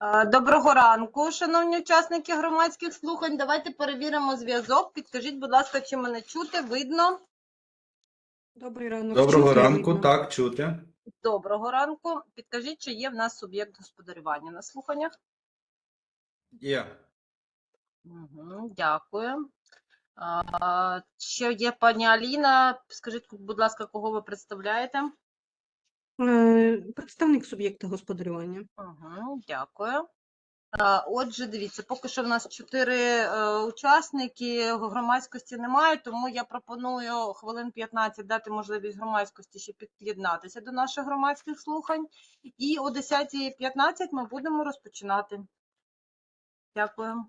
Е, Доброго ранку, шановні учасники громадських слухань. Давайте перевіримо зв'язок. Підкажіть, будь ласка, чи мене чути, видно? Добрий ранок. Доброго чути, ранку, видно. так, чути. Доброго ранку. Підкажіть, чи є в нас суб'єкт господарювання на слуханнях? Є. Угу, дякую. А, ще є пані Аліна. Скажіть, будь ласка, кого ви представляєте? Е, Представник суб'єкта господарювання. Угу, дякую. А, Отже, дивіться, поки що в нас чотири е, учасники, громадськості немає, тому я пропоную хвилин 15 дати можливість громадськості ще під'єднатися до наших громадських слухань. І о 10.15 ми будемо розпочинати. Дякую.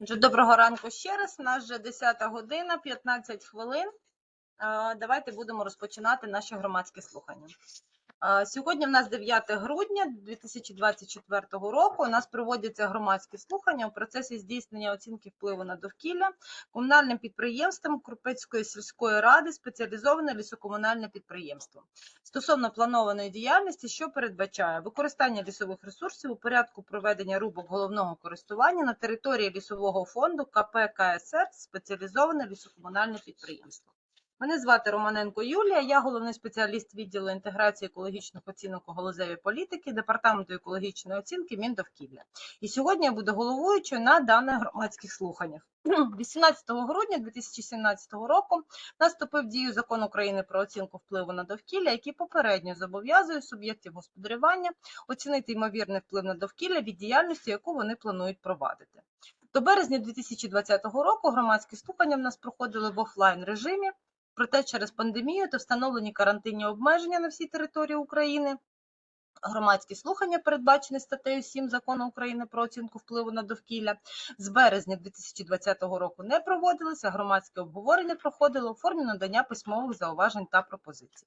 Доброго ранку ще раз. У нас вже 10 година, 15 хвилин. Давайте будемо розпочинати наші громадські слухання. Е, Сьогодні в нас 9 грудня 2024 року. У нас проводяться громадські слухання у процесі здійснення оцінки впливу на довкілля комунальним підприємством Крупецької сільської ради спеціалізоване лісокомунальне підприємство стосовно планованої діяльності, що передбачає використання лісових ресурсів у порядку проведення рубок головного користування на території лісового фонду КП КСР спеціалізоване лісокомунальне підприємство. Мене звати Романенко Юлія, я головний спеціаліст відділу інтеграції екологічних оцінок у галузевій політики Департаменту екологічної оцінки Міндовкілля. І сьогодні я буду головуючою на даних громадських слуханнях. 18 грудня 2017 року наступив дію закон України про оцінку впливу на довкілля, який попередньо зобов'язує суб'єктів господарювання оцінити ймовірний вплив на довкілля від діяльності, яку вони планують провадити. До березня 2020 року громадські слухання в нас проходили в офлайн режимі. Проте через пандемію та встановлені карантинні обмеження на всій території України громадські слухання, передбачені статтею 7 закону України про оцінку впливу на довкілля, з березня 2020 року не проводилися, громадське обговорення проходило у формі надання письмових зауважень та пропозицій.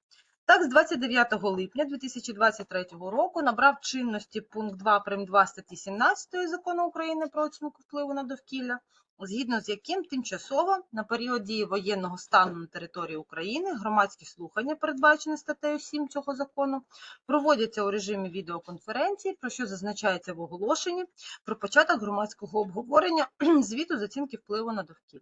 Так, з 29 липня 2023 року набрав чинності пункт 2 прим. 2 статті 17 закону України про оцінку впливу на довкілля, згідно з яким тимчасово на період дії воєнного стану на території України громадські слухання, передбачені статтею 7 цього закону, проводяться у режимі відеоконференції, про що зазначається в оголошенні про початок громадського обговорення звіту з оцінки впливу на довкілля.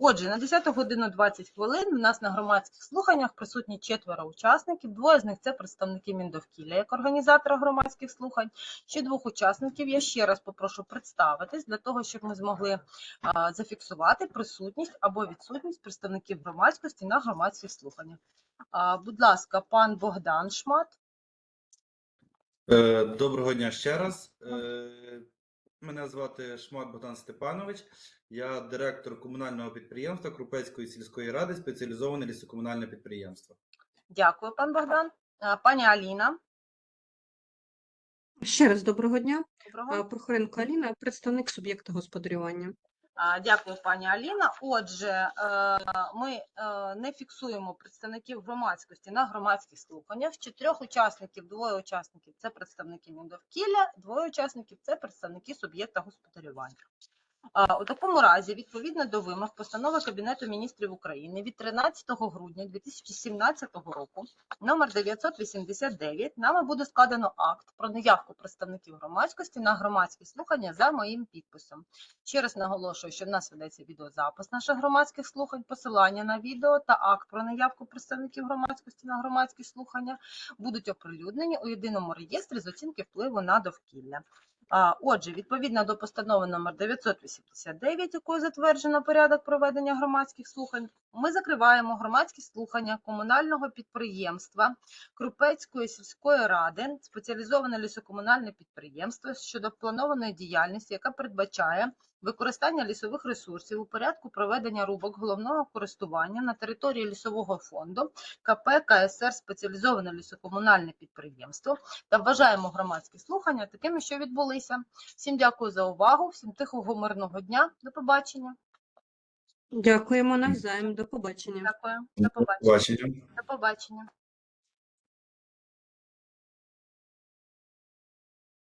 Отже, на 10 годину 20 хвилин у нас на громадських слуханнях присутні четверо учасників. Двоє з них це представники Міндовкілля як організатора громадських слухань. Ще двох учасників я ще раз попрошу представитись для того, щоб ми змогли зафіксувати присутність або відсутність представників громадськості на громадських слуханнях. Будь ласка, пан Богдан Шмат. Е, Доброго дня ще раз. Е, Мене звати Шмат Богдан Степанович. Я директор комунального підприємства Крупецької сільської ради, спеціалізоване лісокомунальне підприємство. Дякую, пан Богдан. Пані Аліна. Ще раз доброго дня. Доброго. Прохоренко Аліна, представник суб'єкта господарювання. Дякую, пані Аліна. Отже, е, ми е, не фіксуємо представників громадськості на громадських слуханнях. Чотирьох учасників, двоє учасників це представники Міндовкілля, двоє учасників це представники суб'єкта господарювання. У такому разі, відповідно до вимог постанови Кабінету міністрів України від 13 грудня 2017 року, номер 989, нами буде складено акт про наявку представників громадськості на громадські слухання за моїм підписом. Ще раз наголошую, що в нас ведеться відеозапис наших громадських слухань, посилання на відео та акт про наявку представників громадськості на громадські слухання будуть оприлюднені у єдиному реєстрі з оцінки впливу на довкілля. Отже, відповідно до постанови номер 989, якою затверджено порядок проведення громадських слухань, ми закриваємо громадські слухання комунального підприємства Крупецької сільської ради, спеціалізоване лісокомунальне підприємство щодо планованої діяльності, яка передбачає використання лісових ресурсів у порядку проведення рубок головного користування на території лісового фонду КП КСР спеціалізоване лісокомунальне підприємство та вважаємо громадські слухання такими, що відбулися. Всім дякую за увагу, всім тихого мирного дня. До побачення. Дякуємо навзаєм. До побачення. Дякую. До побачення. Побачення. До побачення.